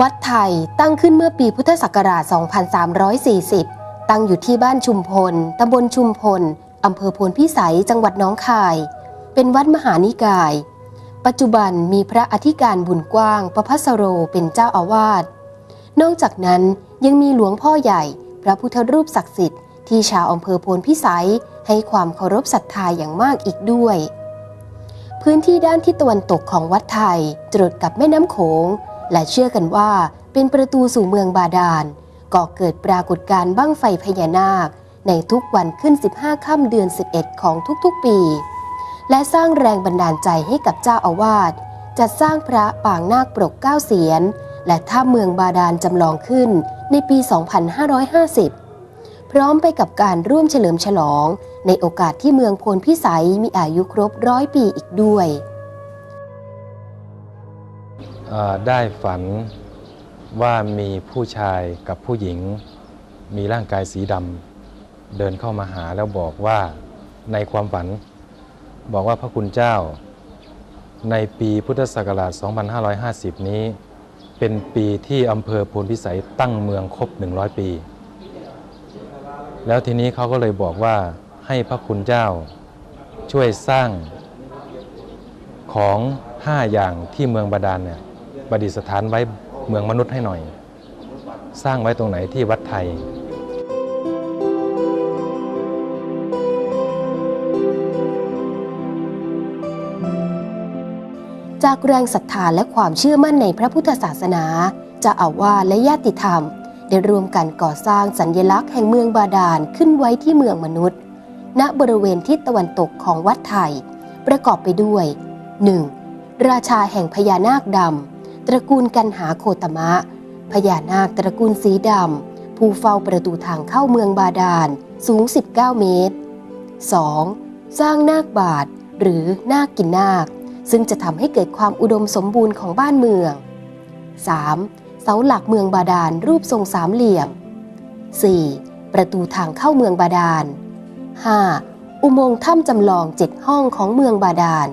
วัดไทยตั้งขึ้นเมื่อปีพุทธศักราช 2340 ตั้งอยู่ที่บ้านชุมพล ตำบลชุมพล อำเภอโพนพิสัย จังหวัดน้องคาย เป็นวัดมหานิกาย ปัจจุบันมีพระอธิการบุญกว้างประพัสโรเป็นเจ้าอาวาส นอกจากนั้นยังมีหลวงพ่อใหญ่ พระพุทธรูปศักดิ์สิทธิ์ที่ชาวอำเภอโพนพิสัยให้ความเคารพศรัทธาอย่างมากอีกด้วย พื้นที่ด้านทิศตะวันตกของวัดไทยจรดกับแม่น้ำโขง และเชื่อกันว่าเป็นประตูสู่เมืองบาดาลก่อเกิดปรากฏการณ์บั้งไฟพญานาค ในทุกวันขึ้น 15 ค่ำเดือน 11 ของทุกๆปี และสร้างแรงบันดาลใจให้กับเจ้าอาวาสจัดสร้างพระปางนาคปรกเก้าเสียน และท่าเมืองบาดาลจำลองขึ้นในปี 2550 พร้อมไปกับการร่วมเฉลิมฉลอง ในโอกาสที่เมืองโพนพิสัยมีอายุครบร้อยปีอีกด้วย ได้ฝันว่ามีผู้ชายกับผู้หญิง มีร่างกายสีดำเดินเข้ามาหาแล้วบอกว่าในความฝัน บอกว่าพระคุณเจ้า ในปีพุทธศักราช 2550 นี้ เป็นปีที่อำเภอโพนพิสัยตั้งเมืองครบ 100 ปี แล้วทีนี้เขาก็เลยบอกว่าให้พระคุณเจ้าช่วยสร้างของ 5 อย่างที่เมืองบาดาลเนี่ย ประดิษฐานไว้เมืองมนุษย์ให้หน่อย สร้างไว้ตรงไหนที่วัดไทยจากแรงศรัทธาและความเชื่อมั่นในพระพุทธศาสนาจะอาวาและญาติธรรม ได้รวมกันก่อสร้างสัญญลักษณ์แห่งเมืองบาดาลขึ้นไว้ที่เมืองมนุษย์ ณบริเวณทิศตะวันตกของวัดไทย ประกอบไปด้วย 1. ราชาแห่งพญานาคดำ ตระกูลกันหาโคตมะ พญานาคตระกูลสีดำ ผู้เฝ้าประตูทางเข้าเมืองบาดาลสูง 19 เมตร 2. สร้างนาคบาทหรือนาคกินนาค ซึ่งจะทำให้เกิดความอุดมสมบูรณ์ของบ้านเมือง 3. เสาหลักเมืองบาดาลรูปทรงสามเหลี่ยม 4. ประตูทางเข้าเมืองบาดาล 5. อุโมงค์ถ้ำจำลองเจ็ดห้องของเมืองบาดาล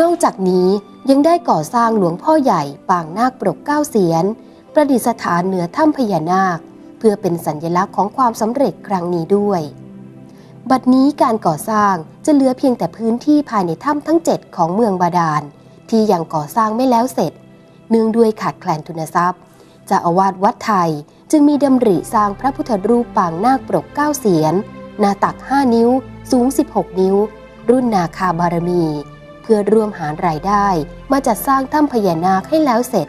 นอกจากนี้ ยังได้ก่อสร้างหลวงพ่อใหญ่ปางนาคปรกเก้าเสียน ประดิษฐานเหนือถ้ำพญานาค เพื่อเป็นสัญญลักษณ์ของความสำเร็จครั้งนี้ด้วย บัดนี้การก่อสร้างจะเหลือเพียงแต่พื้นที่ภายในถ้ำทั้ง 7 ของเมืองบาดาล ที่ยังก่อสร้างไม่แล้วเสร็จ เนื่องด้วยขาดแคลนทุนทรัพย์จะอาวาสวัดไทยจึงมีดำริสร้างพระพุทธรูปปางนาคปรกเก้าเสียน หน้าตัก 5 นิ้ว สูง 16 นิ้ว รุ่นนาคาบารมี เพื่อร่วมหารายได้ มาจัดสร้างถ้ำพญานาคให้แล้วเสร็จ